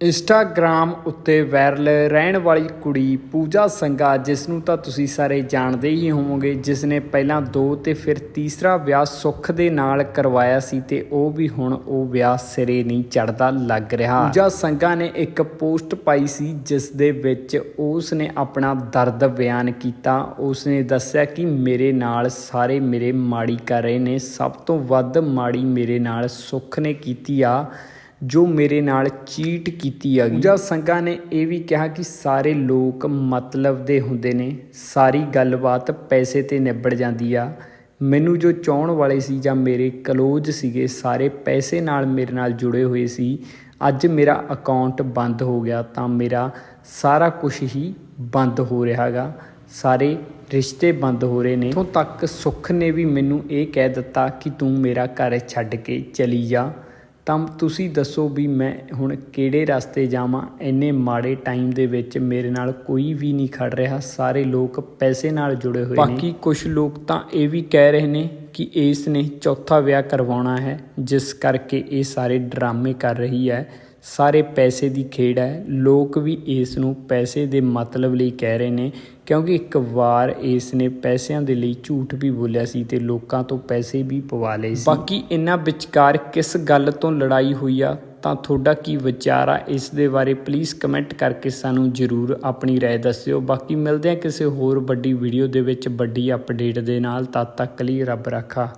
Instagram ਉੱਤੇ viral ਰਹਿਣ ਵਾਲੀ ਕੁੜੀ ਪੂਜਾ ਸੰਗਾ ਜਿਸ ਨੂੰ ਤਾਂ ਤੁਸੀਂ ਸਾਰੇ ਜਾਣਦੇ ਹੀ ਹੋਵੋਗੇ, ਜਿਸ ਨੇ ਪਹਿਲਾਂ ਦੋ ਤੇ ਫਿਰ ਤੀਸਰਾ ਵਿਆਹ ਸੁੱਖ ਦੇ ਨਾਲ ਕਰਵਾਇਆ ਸੀ ਤੇ ਉਹ ਵੀ ਹੁਣ ਉਹ ਵਿਆਹ ਸਿਰੇ ਨਹੀਂ ਚੜਦਾ ਲੱਗ ਰਿਹਾ। ਪੂਜਾ ਸੰਗਾ ਨੇ ਇੱਕ ਪੋਸਟ ਪਾਈ ਸੀ, ਜਿਸ ਦੇ ਵਿੱਚ ਉਸ ਨੇ ਆਪਣਾ ਦਰਦ ਬਿਆਨ ਕੀਤਾ। ਉਸ ਨੇ ਦੱਸਿਆ ਕਿ ਮੇਰੇ ਨਾਲ ਸਾਰੇ ਮੇਰੇ ਮਾੜੀ ਕਰ ਰਹੇ ਨੇ, ਸਭ ਤੋਂ ਵੱਧ ਮਾੜੀ ਮੇਰੇ ਨਾਲ ਸੁੱਖ ਨੇ ਕੀਤੀ ਆ। ਜੋ ਮੇਰੇ ਨਾਲ ਚੀਟ ਕੀਤੀ ਆ ਪੂਜਾ ਸੰਘਾ ਨੇ ਇਹ ਵੀ ਕਿਹਾ ਕਿ ਸਾਰੇ ਲੋਕ ਮਤਲਬ ਦੇ ਹੁੰਦੇ ਨੇ। ਸਾਰੀ ਗੱਲਬਾਤ ਪੈਸੇ ਤੇ ਨਿਬੜ ਜਾਂਦੀ ਆ। ਮੈਨੂੰ ਜੋ ਚਾਹਣ ਵਾਲੇ ਸੀ ਜਾਂ ਮੇਰੇ ਕਲੋਜ਼ ਸੀਗੇ, ਸਾਰੇ ਪੈਸੇ ਨਾਲ ਮੇਰੇ ਨਾਲ ਜੁੜੇ ਹੋਏ ਸੀ। ਅੱਜ ਮੇਰਾ ਅਕਾਊਂਟ ਬੰਦ ਹੋ ਗਿਆ ਤਾਂ ਮੇਰਾ ਸਾਰਾ ਕੁਝ ਹੀ ਬੰਦ ਹੋ ਰਿਹਾਗਾ ਸਾਰੇ ਰਿਸ਼ਤੇ ਬੰਦ ਹੋ ਰਹੇ ਨੇ। ਇਥੋਂ ਤੱਕ ਸੁੱਖ ਨੇ ਵੀ ਮੈਨੂੰ ਇਹ ਕਹਿ ਦਿੱਤਾ ਕਿ ਤੂੰ ਮੇਰਾ ਘਰ ਛੱਡ ਕੇ ਚਲੀ ਜਾ। ਤਾਂ ਤੁਸੀਂ ਦੱਸੋ ਵੀ ਮੈਂ ਹੁਣ ਕਿਹੜੇ ਰਸਤੇ ਜਾਵਾਂ? ਇੰਨੇ ਮਾੜੇ ਟਾਈਮ ਦੇ ਵਿੱਚ ਮੇਰੇ ਨਾਲ ਕੋਈ ਵੀ ਨਹੀਂ ਖੜ ਰਿਹਾ। ਸਾਰੇ ਲੋਕ ਪੈਸੇ ਨਾਲ ਜੁੜੇ ਹੋਏ ਨੇ। ਬਾਕੀ ਕੁਝ ਲੋਕ ਤਾਂ ਇਹ ਵੀ ਕਹਿ ਰਹੇ ਨੇ ਕਿ ਇਸ ਨੇ ਚੌਥਾ ਵਿਆਹ ਕਰਵਾਉਣਾ ਹੈ, ਜਿਸ ਕਰਕੇ ਇਹ ਸਾਰੇ ਡਰਾਮੇ ਕਰ ਰਹੀ ਹੈ। ਸਾਰੇ ਪੈਸੇ ਦੀ ਖੇਡ ਹੈ ਲੋਕ ਵੀ ਇਸ ਨੂੰ ਪੈਸੇ ਦੇ ਮਤਲਬ ਲਈ ਕਹਿ ਰਹੇ ਨੇ ਕਿਉਂਕਿ ਇੱਕ ਵਾਰ ਇਸ ਨੇ ਪੈਸਿਆਂ ਦੇ ਲਈ ਝੂਠ ਵੀ ਬੋਲਿਆ ਸੀ ਤੇ ਲੋਕਾਂ ਤੋਂ ਪੈਸੇ ਵੀ ਪਵਾ ਲਏ ਸੀ ਬਾਕੀ ਇਹਨਾਂ ਵਿਚਕਾਰ ਕਿਸ ਗੱਲ ਤੋਂ ਲੜਾਈ ਹੋਈ ਆ ਤਾਂ ਤੁਹਾਡਾ ਕੀ ਵਿਚਾਰ ਆ ਇਸ ਦੇ ਬਾਰੇ ਪਲੀਜ਼ ਕਮੈਂਟ ਕਰਕੇ ਸਾਨੂੰ ਜਰੂਰ ਆਪਣੀ رائے ਦੱਸਿਓ ਬਾਕੀ ਮਿਲਦੇ ਆ ਕਿਸੇ ਹੋਰ ਵੱਡੀ ਵੀਡੀਓ ਦੇ ਵਿੱਚ ਵੱਡੀ ਅਪਡੇਟ ਦੇ ਨਾਲ ਤਦ ਤੱਕ ਲਈ ਰੱਬ ਰਾਖਾ